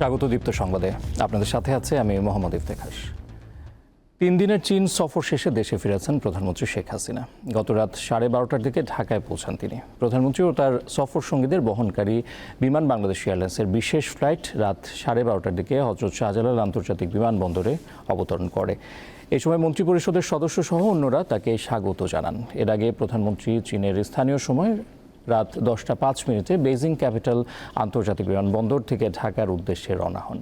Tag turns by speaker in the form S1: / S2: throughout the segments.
S1: স্বাগত দীপ্ত সংবাদে। আপনাদের সাথে আছে আমি মোহাম্মদ ইফতেখাস তিন দিনের চীন সফর শেষে দেশে ফিরেছেন প্রধানমন্ত্রী শেখ হাসিনা। গত রাত সাড়ে বারোটার দিকে ঢাকায় পৌঁছান তিনি। প্রধানমন্ত্রী ও তার সফর সঙ্গীদের বহনকারী বিমান বাংলাদেশ এয়ারলাইন্সের বিশেষ ফ্লাইট রাত সাড়ে বারোটার দিকে হজরত শাহজালাল আন্তর্জাতিক বিমানবন্দরে অবতরণ করে। এ সময় মন্ত্রিপরিষদের সদস্য সহ অন্যরা তাকে স্বাগত জানান। এর আগে প্রধানমন্ত্রী চীনের স্থানীয় সময় রাত দশটা পাঁচ মিনিটে বেজিং ক্যাপিটাল আন্তর্জাতিক বিমানবন্দর থেকে ঢাকার উদ্দেশ্যে রওনা হন।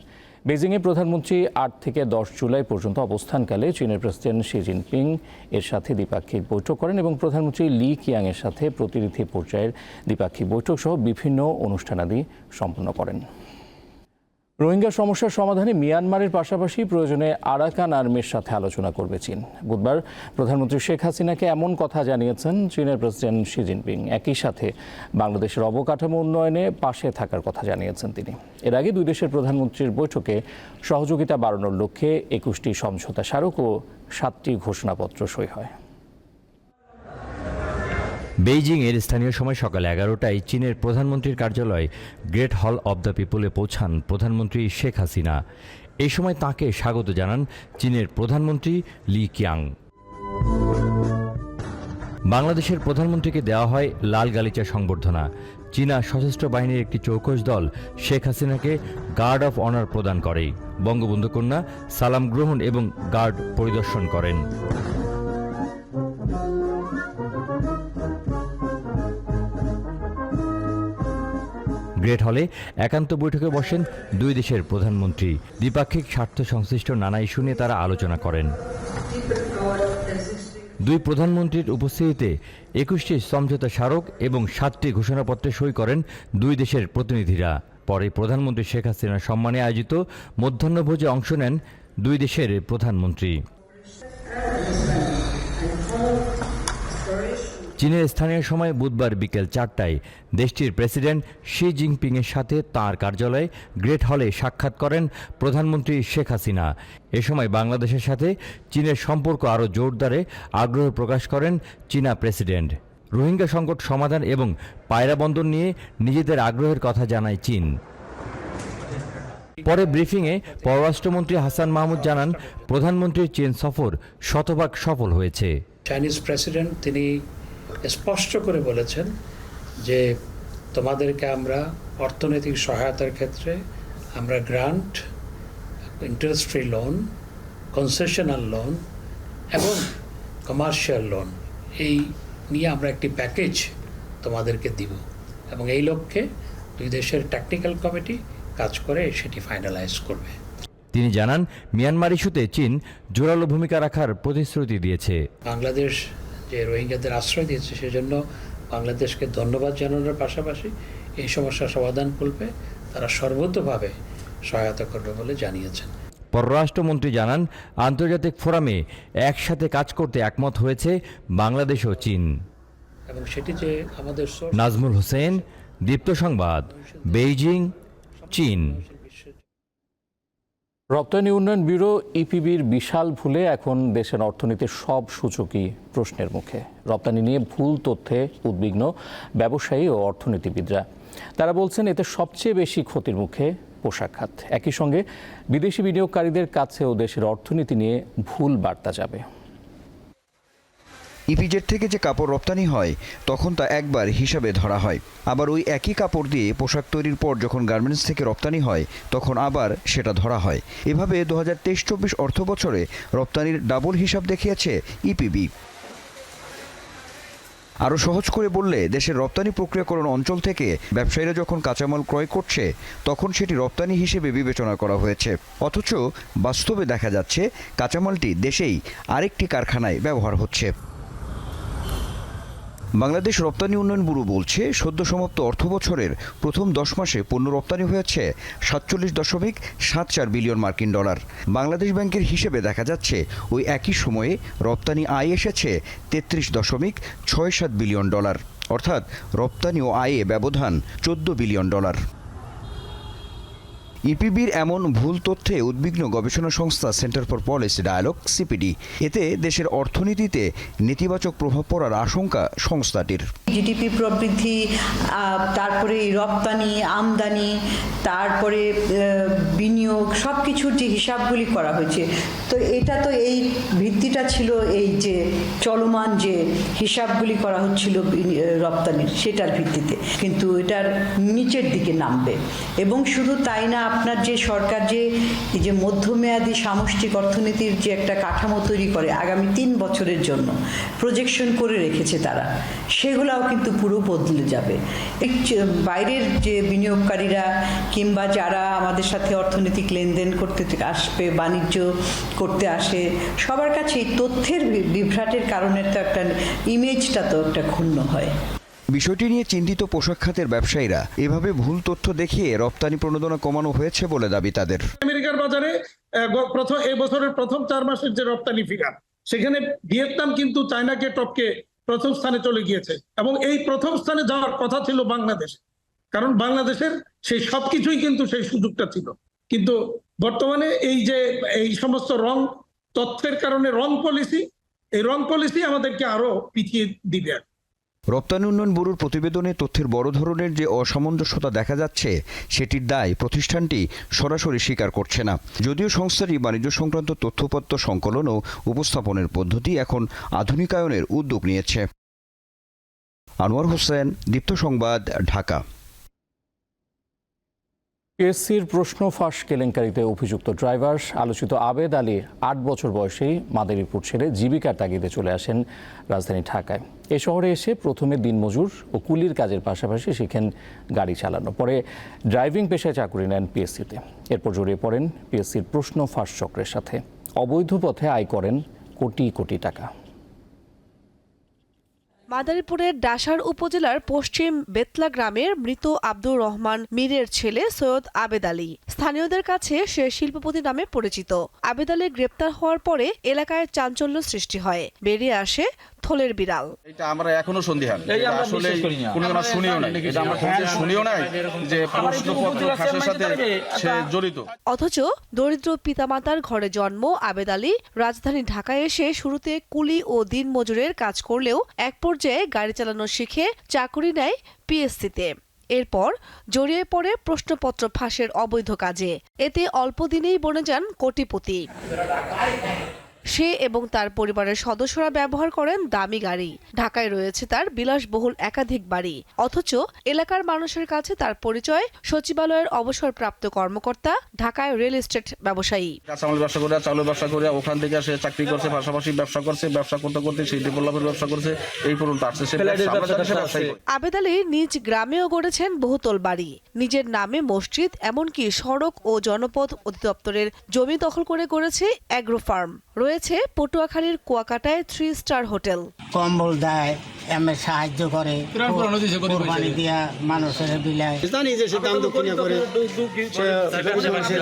S1: বেজিংয়ে প্রধানমন্ত্রী আট থেকে দশ জুলাই পর্যন্ত অবস্থানকালে চীনের প্রেসিডেন্ট শি জিনপিং এর সাথে দ্বিপাক্ষিক বৈঠক করেন এবং প্রধানমন্ত্রী লি কিয়াং এর সাথে প্রতিনিধি পর্যায়ের দ্বিপাক্ষিক বৈঠক সহ বিভিন্ন অনুষ্ঠানাদি সম্পন্ন করেন। রোহিঙ্গা সমস্যার সমাধানে মিয়ানমারের পাশাপাশি প্রয়োজনে আরাকান আর্মির সাথে আলোচনা করবে চীন। বুধবার প্রধানমন্ত্রী শেখ হাসিনাকে এমন কথা জানিয়েছেন চীনের প্রেসিডেন্ট শি জিনপিং। একই সাথে বাংলাদেশের অবকাঠামো উন্নয়নে পাশে থাকার কথা জানিয়েছেন তিনি। এর আগে দুই দেশের প্রধানমন্ত্রীর বৈঠকে সহযোগিতা বাড়ানোর লক্ষ্যে একুশটি সমঝোতা স্মারক ও সাতটি ঘোষণাপত্র সই হয়।
S2: বেইজিং এর স্থানীয় সময় সকাল এগারোটায় চীনের প্রধানমন্ত্রীর কার্যালয় গ্রেট হল অব দ্য পিপলে পৌঁছান প্রধানমন্ত্রী শেখ হাসিনা। এই সময় তাকে স্বাগত জানান চীনের প্রধানমন্ত্রী লি কিয়াং। বাংলাদেশের প্রধানমন্ত্রীকে দেওয়া হয় লাল গালিচা সংবর্ধনা। চীনা সশস্ত্র বাহিনীর একটি চৌকস দল শেখ হাসিনাকে গার্ড অফ অনার প্রদান করে। বঙ্গবন্ধু কন্যা সালাম গ্রহণ এবং গার্ড পরিদর্শন করেন। গ্রেট হলে একান্ত বৈঠকে বসেন দুই দেশের প্রধানমন্ত্রী। দ্বিপাক্ষিক স্বার্থ সংশ্লিষ্ট নানা ইস্যু নিয়ে তারা আলোচনা করেন। দুই প্রধানমন্ত্রীর উপস্থিতিতে একুশটি সমঝোতা স্মারক এবং সাতটি ঘোষণাপত্রে সই করেন দুই দেশের প্রতিনিধিরা। পরে প্রধানমন্ত্রী শেখ হাসিনার সম্মানে আয়োজিত মধ্যাহ্নভোজে অংশ নেন দুই দেশের প্রধানমন্ত্রী। চীনের স্থানীয় সময় বুধবার বিকেল চারটায় দেশটির প্রেসিডেন্ট শি জিনপিংয়ের সাথে তাঁর কার্যালয়ে গ্রেট হলে সাক্ষাৎ করেন প্রধানমন্ত্রী শেখ হাসিনা। এ সময় বাংলাদেশের সাথে চীনের সম্পর্ক আরও জোরদারে আগ্রহ প্রকাশ করেন চীনা প্রেসিডেন্ট। রোহিঙ্গা সংকট সমাধান এবং পায়রা বন্দর নিয়ে নিজেদের আগ্রহের কথা জানায় চীন। পরে ব্রিফিংয়ে পররাষ্ট্রমন্ত্রী হাসান মাহমুদ জানান, প্রধানমন্ত্রীর চীন সফর শতভাগ সফল হয়েছে।
S3: চাইনিজ প্রেসিডেন্ট তিনি স্পষ্ট করে বলেছেন যে তোমাদেরকে আমরা অর্থনৈতিক সহায়তার ক্ষেত্রে আমরা grant interest free loan concessional loan এবং কমার্শিয়াল লোন এই নিয়ে আমরা একটি প্যাকেজ তোমাদেরকে দিব এবং এই লক্ষ্যে দুই দেশের টেকনিক্যাল কমিটি কাজ করে সেটি ফাইনালাইজ করবে।
S2: তিনি জানান মিয়ানমার ইস্যুতে চীন জোরালো ভূমিকা রাখার প্রতিশ্রুতি দিয়েছে।
S3: বাংলাদেশ যে রোহিঙ্গাদের আশ্রয় দিয়েছে সেজন্য বাংলাদেশকে ধন্যবাদ জানানোর পাশাপাশি এই সমস্যার সমাধান করবে তারা সর্বতভাবে সহায়তা করবে বলে জানিয়েছেন।
S2: পররাষ্ট্রমন্ত্রী জানান আন্তর্জাতিক ফোরামে একসাথে কাজ করতে একমত হয়েছে বাংলাদেশ ও চীন।
S3: এবং সেটি যে আমাদের
S2: নাজমুল হোসেন দীপ্ত সংবাদ বেইজিং চীন।
S1: রপ্তানি উন্নয়ন ব্যুরো ইপিবির বিশাল ভুলে এখন দেশের অর্থনীতির সব সূচকই প্রশ্নের মুখে। রপ্তানি নিয়ে ভুল তথ্যে উদ্বিগ্ন ব্যবসায়ী ও অর্থনীতিবিদরা। তারা বলছেন, এতে সবচেয়ে বেশি ক্ষতির মুখে পোশাক খাত। একই সঙ্গে বিদেশি বিনিয়োগকারীদের কাছেও দেশের অর্থনীতি নিয়ে ভুল বার্তা যাবে।
S4: ইপিজেড থেকে যে কাপড় রপ্তানি হয়, তখন তা একবার হিসাবে ধরা হয়। আবার ওই একই কাপড় দিয়ে পোশাক তৈরির পর যখন গার্মেন্টস থেকে রপ্তানি হয়, তখন আবার সেটা ধরা হয়। এভাবে দু হাজার তেইশ চব্বিশ অর্থ বছরে রপ্তানির ডাবল হিসাব দেখিয়েছে ইপিবি। আরও সহজ করে বললে, দেশের রপ্তানি প্রক্রিয়াকরণ অঞ্চল থেকে ব্যবসায়ীরা যখন কাঁচামাল ক্রয় করছে, তখন সেটি রপ্তানি হিসেবে বিবেচনা করা হয়েছে। অথচ বাস্তবে দেখা যাচ্ছে, কাঁচামালটি দেশেই আরেকটি কারখানায় ব্যবহার হচ্ছে। বাংলাদেশ রপ্তানি উন্নয়ন ব্যুরো বলছে, সদ্য সমাপ্ত অর্থ বছরের প্রথম দশ মাসে পণ্য রপ্তানি হয়েছে সাতচল্লিশ দশমিক সাত চার বিলিয়ন মার্কিন ডলার। বাংলাদেশ ব্যাংকের হিসেবে দেখা যাচ্ছে, ওই একই সময়ে রপ্তানি আয় এসেছে তেত্রিশ দশমিক ছয় সাত বিলিয়ন ডলার। অর্থাৎ রপ্তানি ও আয়ে ব্যবধান চোদ্দ বিলিয়ন ডলার। ইপিবির এমন ভুল তথ্যে উদ্বিগ্ন গবেষণা সংস্থা Centre for Policy Dialogue, CPD. এতে দেশের অর্থনীতিতে নেতিবাচক প্রভাব পড়ার আশঙ্কা সংস্থাটির।
S5: জিডিপি প্রবৃদ্ধি তারপরে রপ্তানি, আমদানি, তারপরে বিনিয়োগ সব কিছুর যে হিসাবগুলি করা হয়েছে, তো এটা তো এই ভিত্তিটা ছিল এই যে চলমান যে হিসাবগুলি করা হচ্ছিল রপ্তানির, সেটার ভিত্তিতে। কিন্তু এটার নিচের দিকে নামবে। এবং শুধু তাই না আপনার যে সরকার যে, এই যে মধ্যমেয়াদী সামষ্টিক অর্থনীতির যে একটা কাঠামো তৈরি করে আগামী তিন বছরের জন্য প্রজেকশন করে রেখেছে তারা, সেগুলাও কিন্তু পুরো বদলে যাবে। বাইরের যে বিনিয়োগকারীরা কিংবা যারা আমাদের সাথে অর্থনৈতিক লেনদেন করতে আসবে, বাণিজ্য করতে আসে, সবার কাছে এই তথ্যের বিভ্রাটের কারণে তো একটা ইমেজটা তো একটা ক্ষুণ্ণ হয়।
S4: বিষয়টি নিয়ে চিন্তিত পোশাক খাতের ব্যবসায়ীরা এভাবে ভুল তথ্য দেখিয়ে রপ্তানি প্রণোদনা কমানো হয়েছে বলে দাবি তাদের।
S6: আমেরিকার বাজারে প্রথম, এই বছরের প্রথম চার মাসের যে রপ্তানি ফিগার, সেখানে ভিয়েতনাম কিন্তু চায়নাকে টপকে প্রথম স্থানে চলে গিয়েছে। এবং এই প্রথম স্থানে যাওয়ার কথা ছিল বাংলাদেশ। কারণ বাংলাদেশের সেই সবকিছুই কিন্তু সেই সুযোগটা ছিল। কিন্তু বর্তমানে এই যে, এই সমস্ত রং, তথ্যের কারণে রং পলিসি, এই রং পলিসি আমাদেরকে আরও পিছিয়ে দিবে।
S4: রপ্তানি উন্নয়ন ব্যুরোর প্রতিবেদনে তথ্যের বড় ধরনের যে অসামঞ্জস্যতা দেখা যাচ্ছে, সেটির দায় প্রতিষ্ঠানটি সরাসরি স্বীকার করছে না। যদিও সংস্থাটি বাণিজ্য সংক্রান্ত তথ্যপত্র সংকলন ও উপস্থাপনের পদ্ধতি এখন আধুনিকায়নের উদ্যোগ নিয়েছে। আনোয়ার হোসেন, দীপ্ত সংবাদ, ঢাকা।
S1: পিএসসির প্রশ্ন ফাঁস কেলেঙ্কারিতে অভিযুক্ত ড্রাইভার আলোচিত আবেদ আলী আট বছর বয়সেই মাদারীপুর ছেড়ে জীবিকার তাগিদে চলে আসেন রাজধানী ঢাকায়। এ শহরে এসে প্রথমে দিনমজুর ও কুলির কাজের পাশাপাশি শিখেন গাড়ি চালানো। পরে ড্রাইভিং পেশায় চাকুরি নেন পিএসসিতে। এরপর জড়িয়ে পড়েন পিএসসির প্রশ্ন ফাঁস চক্রের সাথে। অবৈধ পথে আয় করেন কোটি কোটি টাকা।
S7: মাদারীপুরের ডাসার উপজেলার পশ্চিম বেতলা গ্রামের মৃত আব্দুর রহমান মীরের ছেলে সৈয়দ আবেদ আলী। স্থানীয়দের কাছে সে শিল্পপতি নামে পরিচিত। আবেদ আলী গ্রেপ্তার হওয়ার পরে এলাকায় চাঞ্চল্য সৃষ্টি হয়। বেরিয়ে আসে থলের বিড়াল।
S8: এটা আমরা এখনও সন্দিহান আসলে কোনো কোনো শুনিও নাই। এটা আমরা কোনো শুনিও নাই যে প্রশ্নপত্র ফাঁসের সাথে সে জড়িত।
S7: অথচ দরিদ্র পিতামাতার ঘরে জন্ম আবেদ আলী রাজধানী ঢাকায় এসে শুরুতে কুলি ও দিনমজুরের কাজ করলেও এক পর্যায়ে গাড়ি চালানো শিখে চাকুরি নেয় পিএসসিতে। এরপর জড়িয়ে পড়ে প্রশ্নপত্র ফাঁসের অবৈধ কাজে। এতে অল্প দিনেই বনে যান কোটিপতি। সে এবং তার পরিবারের সদস্যরা ব্যবহার করেন দামি গাড়ি। ঢাকায় রয়েছে তার বিলাসবহুল একাধিক বাড়ি। অথচ এলাকার মানুষের কাছে তার পরিচয় সচিবালয়ের অবসরপ্রাপ্ত কর্মকর্তা ঢাকায় রিয়েল এস্টেট ব্যবসায়ী।
S8: ব্যবসা করে চাউলের ব্যবসা করে ওখান থেকে সে চাকরি করছে পাশাপাশি ব্যবসা করছে ব্যবসা করতে করতে সেই ডেভেলপের ব্যবসা করছে এই পর্যন্ত আসছে। সে।
S7: আবেদ আলী নিজ গ্রামেও গড়েছেন বহুতল বাড়ি। নিজের নামে মসজিদ এমনকি সড়ক ও জনপথ অধিদপ্তরের জমি দখল করে গড়েছে অ্যাগ্রো ফার্ম রয়েছে পটুয়াখালীর কুয়াকাটায় থ্রি স্টার হোটেল।
S9: কম্বল দেয় এমনি সাহায্য করে কোরবানি দিয়া মানুষের বিলায়
S10: জানি যে সে দাম দক্ষিণা করে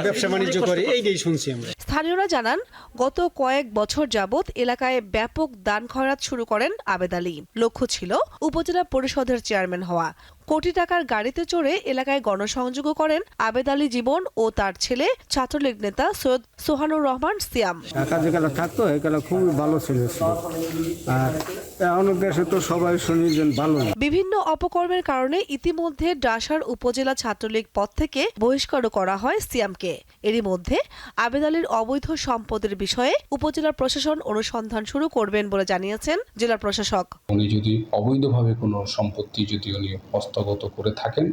S10: ব্যবসা বাণিজ্য করে এইটাই শুনছি আমরা।
S7: স্থানীয়রা জানান গত কয়েক বছর যাবৎ এলাকায় ব্যাপক দান খয়রাত শুরু করেন আবেদ আলী। লক্ষ্য ছিল উপজেলা পরিষদের চেয়ারম্যান হওয়া। কোটি টাকার গাড়িতে চড়ে এলাকায় গণসংযোগও করেন আবেদ আলী জীবন ও তার ছেলে ছাত্রলীগ নেতা সৈয়দ সোহানুর রহমান সিয়াম।
S10: ঢাকা যেগুলো থাকতো এগুলো খুবই ভালো ছিল ছিল। আর তো সবাই শুনি ভালো।
S7: বিভিন্ন অপকর্মের কারণে ইতিমধ্যে ডাসার উপজেলা ছাত্রলীগ পদ থেকে বহিষ্কারও করা হয় সিয়ামকে। এরই মধ্যে আবেদ আলীর অবৈধ সম্পদের বিষয়ে উপজেলা প্রশাসন অনুসন্ধান শুরু করবেন বলে জানিয়েছেন জেলা প্রশাসক।
S11: উনি যদি অবৈধভাবে কোনো সম্পত্তি যদি উনি হস্তগত করে থাকেন।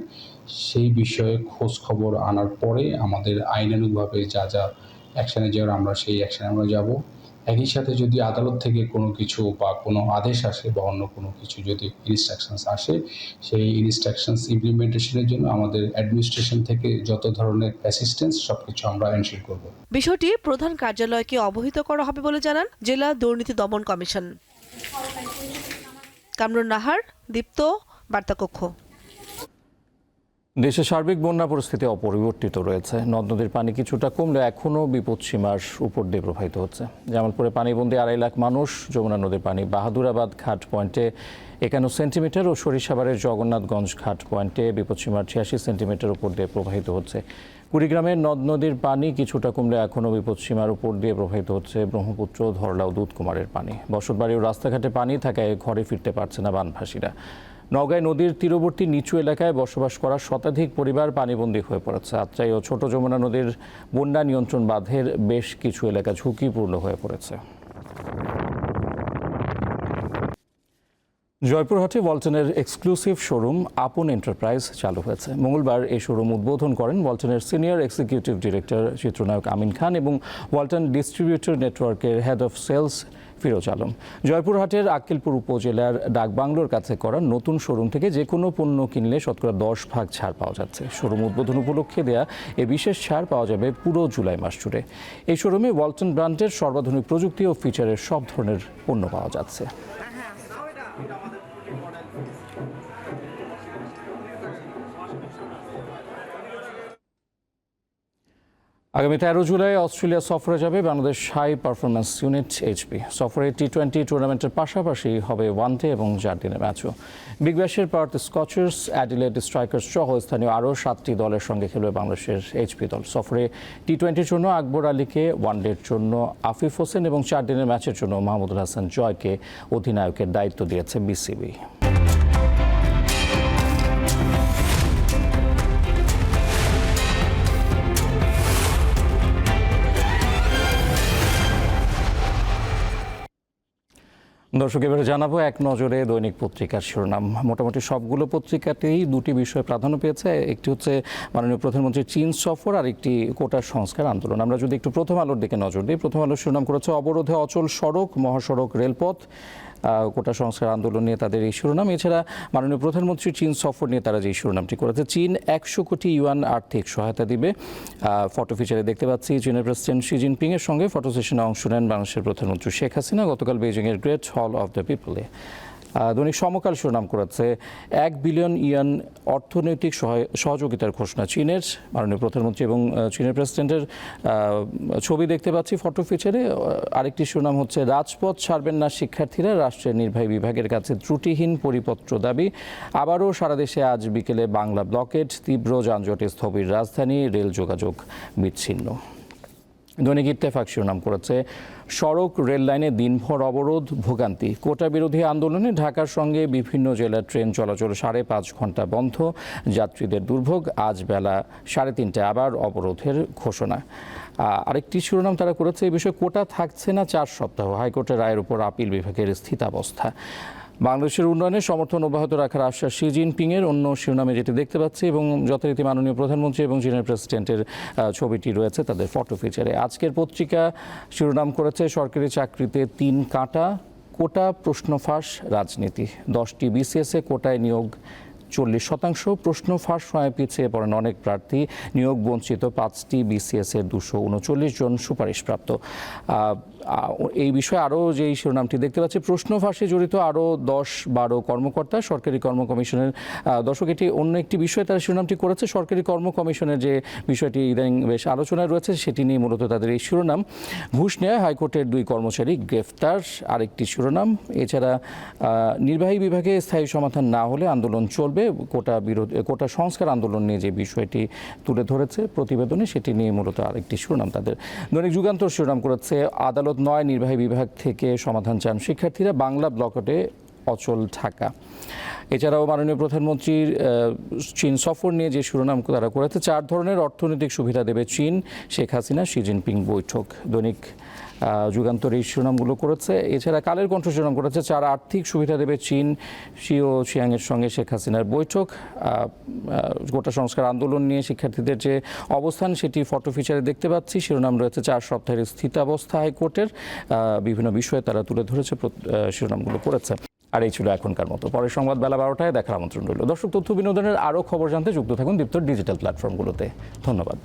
S11: সেই বিষয়ে খোঁজ খবর আনার পরে আমাদের আইনানুগভাবে যা যা অ্যাকশানে যাওয়ার আমরা সেই অ্যাকশানে আমরা যাব। একই সাথে যদি আদালত থেকে কোনো কিছু বা কোনো আদেশ আসে বা অন্য কোনো কিছু যদি ইনস্ট্রাকশনস আসে, সেই ইনস্ট্রাকশনস ইমপ্লিমেন্টেশনের জন্য আমাদের অ্যাডমিনিস্ট্রেশন থেকে যত ধরনের অ্যাসিস্ট্যান্স সব কিছু আমরা এনশিওর করব।
S7: বিষয়টি প্রধান কার্যালয়কে অবহিত করা হবে বলে জানান জেলা দুর্নীতি দমন কমিশন। কামরুন নাহার, দীপ্ত, বার্তাকক্ষ।
S1: দেশে সার্বিক বন্যা পরিস্থিতি অপরিবর্তিত রয়েছে। নদ নদীর পানি কিছুটা কমলে এখনও বিপদসীমার উপর দিয়ে প্রবাহিত হচ্ছে। জামালপুরে পানিবন্দী আড়াই লাখ মানুষ, যমুনা নদীর পানি বাহাদুরাবাদ ঘাট পয়েন্টে একান্ন সেন্টিমিটার ও সরিষাবাড়ের জগন্নাথগঞ্জ ঘাট পয়েন্টে বিপদসীমার ছিয়াশি সেন্টিমিটার উপর দিয়ে প্রবাহিত হচ্ছে। কুড়িগ্রামের নদ নদীর পানি কিছুটা কমলে এখনও বিপদসীমার উপর দিয়ে প্রবাহিত হচ্ছে ব্রহ্মপুত্র, ধরলাও, দুধকুমারের পানি। বসতবাড়ি ও রাস্তাঘাটে পানি থাকায় ঘরে ফিরতে পারছে না বানভাসীরা। নওগাঁয় নদীর তীরবর্তী নিচু এলাকায় বসবাস করা শতাধিক পরিবার পানিবন্দী হয়ে পড়েছে। আত্রাই ও ছোট যমুনা নদীর বন্যা নিয়ন্ত্রণ বাঁধের বেশ কিছু এলাকা ঝুঁকিপূর্ণ হয়ে পড়েছে। জয়পুরহাটে ওয়ালটনের এক্সক্লুসিভ শোরুম আপন এন্টারপ্রাইজ চালু হয়েছে। মঙ্গলবার এই শোরুম উদ্বোধন করেন ওয়ালটনের সিনিয়র এক্সিকিউটিভ ডিরেক্টর চিত্রনায়ক আমিন খান এবং ওয়ালটন ডিস্ট্রিবিউটর নেটওয়ার্কের head of sales Firoz Alam. জয়পুরহাটের আক্কেলপুর উপজেলার ডাকবাংলোর কাছে করা নতুন শোরুম থেকে যে কোনো পণ্য কিনলে শতকরা দশ ভাগ ছাড় পাওয়া যাচ্ছে। শোরুম উদ্বোধন উপলক্ষে দেয়া এ বিশেষ ছাড় পাওয়া যাবে পুরো জুলাই মাস জুড়ে। এই শোরুমে ওয়ালটন ব্র্যান্ডের সর্বাধুনিক প্রযুক্তি ও ফিচারের সব ধরনের পণ্য পাওয়া যাচ্ছে। আগামী তেরো জুলাই অস্ট্রেলিয়া সফরে যাবে Bangladesh high performance unit HP. সফরে টি টোয়েন্টি টুর্নামেন্টের পাশাপাশি হবে ওয়ান ডে এবং চার দিনের ম্যাচও। বিগ ব্যাশের পার্থ স্কচার্স, অ্যাডিলেড স্ট্রাইকার্স সহ স্থানীয় আরও সাতটি দলের সঙ্গে খেলবে বাংলাদেশের এইচপি দল। সফরে টি টোয়েন্টির জন্য আকবর আলীকে ওয়ান ডের জন্য আফিফ হোসেন এবং চার দিনের ম্যাচের জন্য মাহমুদুল হাসান জয়কে অধিনায়কের দায়িত্ব দিয়েছে বিসিবি। দর্শক, এবারে জানাব এক নজরে দৈনিক পত্রিকার শিরোনাম। মোটামুটি সবগুলো পত্রিকাতেই দুটি বিষয় প্রাধান্য পেয়েছে। একটি হচ্ছে মাননীয় প্রধানমন্ত্রী চীন সফর আর একটি কোটা সংস্কার আন্দোলন। আমরা যদি একটু প্রথম আলোর দিকে নজর দিই, প্রথম আলোর শিরোনাম করেছে অবরোধে অচল সড়ক, মহাসড়ক, রেলপথ। কোটা সংস্কার আন্দোলন নিয়ে তাদের এই শিরোনাম। এছাড়া মাননীয় প্রধানমন্ত্রী চীন সফর নিয়ে তারা যে শিরোনামটি করেছে, চীন একশো কোটি ইউয়ান আর্থিক সহায়তা দিবে। ফটো ফিচারে দেখতে পাচ্ছি চীনের প্রেসিডেন্ট শি জিনপিং এর সঙ্গে ফটো সেশনে অংশ নেন বাংলাদেশের প্রধানমন্ত্রী শেখ হাসিনা। গতকাল বেজিং এর গ্রেট হল অফ দ্য পিপলে দৈনিক সমকাল শিরোনাম করেছে, এক বিলিয়ন ইয়ান অর্থনৈতিক সহায়- সহযোগিতার ঘোষণা চীনের, মাননীয় প্রধানমন্ত্রী এবং চীনের প্রেসিডেন্টের ছবি দেখতে পাচ্ছি ফটো ফিচারে আরেকটি শিরোনাম হচ্ছে, রাজপথ ছাড়বেন না শিক্ষার্থীরা, রাষ্ট্রের নির্বাহী বিভাগের কাছে ত্রুটিহীন পরিপত্র দাবি। আবারও সারা দেশে আজ বিকেলে বাংলা ব্লকেট, তীব্র যানজটে স্থবির রাজধানী, রেল যোগাযোগ বিচ্ছিন্ন। দৈনিক ইত্তেফাক শিরোনাম করেছে সড়ক, রেল লাইনে দিনভর অবরোধ, ভোগান্তি। কোটা বিরোধী আন্দোলনে ঢাকার সঙ্গে বিভিন্ন জেলার ট্রেন চলাচল সাড়ে পাঁচ ঘণ্টা বন্ধ। যাত্রীদের দুর্ভোগ আজ বেলা সাড়ে তিনটায় আবার অবরোধের ঘোষণা। আরেকটি শিরোনাম তারা করেছে এই বিষয়ে কোটা থাকছে না চার সপ্তাহ। হাইকোর্টের রায়ের উপর আপিল বিভাগের স্থিতাবস্থা। বাংলাদেশের উন্নয়নে সমর্থন অব্যাহত রাখার আশ্বাস শি জিনপিংয়ের। অন্য শিরোনামে যেটি দেখতে পাচ্ছি এবং যথারীতি মাননীয় প্রধানমন্ত্রী এবং চীনের প্রেসিডেন্টের ছবিটি রয়েছে তাদের ফটো ফিচারে। আজকের পত্রিকা শিরোনাম করেছে, সরকারি চাকরিতে তিন কাঁটা, কোটা, প্রশ্ন ফাঁস, রাজনীতি। দশটি বিসিএসে কোটায় নিয়োগ চল্লিশ শতাংশ, প্রশ্ন ফাঁস হয়ে পিছিয়ে পড়েন অনেক প্রার্থী। নিয়োগ বঞ্চিত পাঁচটি বিসিএস দুশো উনচল্লিশ জন সুপারিশপ্রাপ্ত। এই বিষয়ে আরও যেই শিরোনামটি দেখতে পাচ্ছি প্রশ্ন ফাঁসে জড়িত আরও দশ বারো কর্মকর্তা সরকারি কর্ম কমিশনের দর্শক, এটি অন্য একটি বিষয়ে তারা শিরোনামটি করেছে। সরকারি কর্ম কমিশনের যে বিষয়টি ইদানিং বেশ আলোচনায় রয়েছে, সেটি নিয়ে মূলত তাদের এই শিরোনাম। ঘুষ নেয় হাইকোর্টের দুই কর্মচারী গ্রেফতার। আরেকটি শিরোনাম, এছাড়া নির্বাহী বিভাগে স্থায়ী সমাধান না হলে আন্দোলন চলবে। কোটা বিরোধ, কোটা সংস্কার আন্দোলন নিয়ে যে বিষয়টি তুলে ধরেছে প্রতিবেদনে, সেটি নিয়ে মূলত আরেকটি শিরোনাম তাদের। দৈনিক যুগান্তর শিরোনাম করেছে, আদালত নয় নির্বাহী বিভাগ থেকে সমাধান চান শিক্ষার্থীরা বাংলা ব্লকটে অচল ঢাকা এছাড়াও মাননীয় প্রধানমন্ত্রীর চীন সফর নিয়ে যে শিরোনাম তারা করেছে, চার ধরনের অর্থনৈতিক সুবিধা দেবে চীন। শেখ হাসিনা, শি জিনপিং বৈঠক। দৈনিক যুগান্তর এই শিরোনামগুলো করেছে। এছাড়া কালের কণ্ঠ শিরোনাম করেছে, চার আর্থিক সুবিধা দেবে চীন। শি ও চিয়াংয়ের সঙ্গে শেখ হাসিনার বৈঠক। গোটা সংস্কার আন্দোলন নিয়ে শিক্ষার্থীদের যে অবস্থান, সেটি ফটো ফিচারে দেখতে পাচ্ছি। শিরোনাম রয়েছে, চার সপ্তাহের স্থিতাবস্থা হাইকোর্টের। বিভিন্ন বিষয়ে তারা তুলে ধরেছে শিরোনামগুলো করেছে। আর এই ছিল এখনকার মতো। পরের সংবাদ বেলা বারোটায় দেখার আমন্ত্রণ রইল। দর্শক তথ্য বিনোদনের আরও খবর জানতে যুক্ত থাকুন দীপ্তর ডিজিটাল প্ল্যাটফর্মগুলোতে। ধন্যবাদ।